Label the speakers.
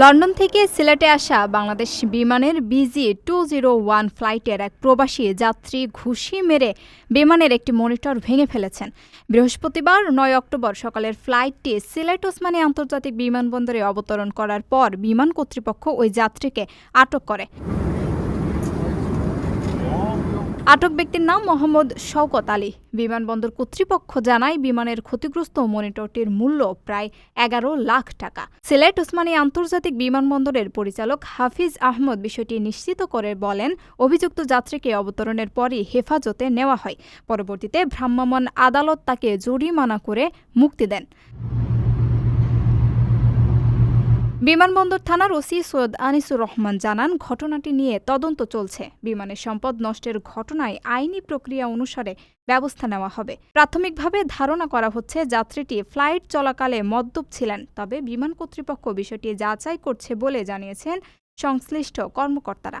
Speaker 1: London থেকে সিলেটে আসা বাংলাদেশ বিমানের বিজি টু জিরো ওয়ান ফ্লাইটের এক প্রবাসী যাত্রী ঘুষি মেরে বিমানের একটি মনিটর ভেঙে ফেলেছেন। বৃহস্পতিবার নয় অক্টোবর সকালের ফ্লাইটটি সিলেট ওসমানী আন্তর্জাতিক বিমানবন্দরে অবতরণ করার পর বিমান কর্তৃপক্ষ ওই যাত্রীকে আটক করে। আটক ব্যক্তির নাম মোহাম্মদ শওকত আলী। বিমানবন্দর কর্তৃপক্ষ জানায়, বিমানের ক্ষতিগ্রস্ত মনিটরটির মূল্য প্রায় এগারো লাখ টাকা। সিলেট ওসমানী আন্তর্জাতিক বিমানবন্দরের পরিচালক হাফিজ আহমদ বিষয়টি নিশ্চিত করে বলেন, অভিযুক্ত যাত্রীকে অবতরণের পরই হেফাজতে নেওয়া হয়। পরবর্তীতে ভ্রাম্যমাণ আদালত তাকে জরিমানা করে মুক্তি দেন। বিমানবন্দর থানার ওসি সৈয়দ আনিসুর রহমান জানান, ঘটনাটি নিয়ে তদন্ত চলছে। বিমানের সম্পদ নষ্টের ঘটনায় আইনি প্রক্রিয়া অনুসারে ব্যবস্থা নেওয়া হবে। প্রাথমিকভাবে ধারণা করা হচ্ছে, যাত্রীটি ফ্লাইট চলাকালে মদ্যপ ছিলেন, তবে বিমান কর্তৃপক্ষ বিষয়টি যাচাই করছে বলে জানিয়েছেন সংশ্লিষ্ট কর্মকর্তারা।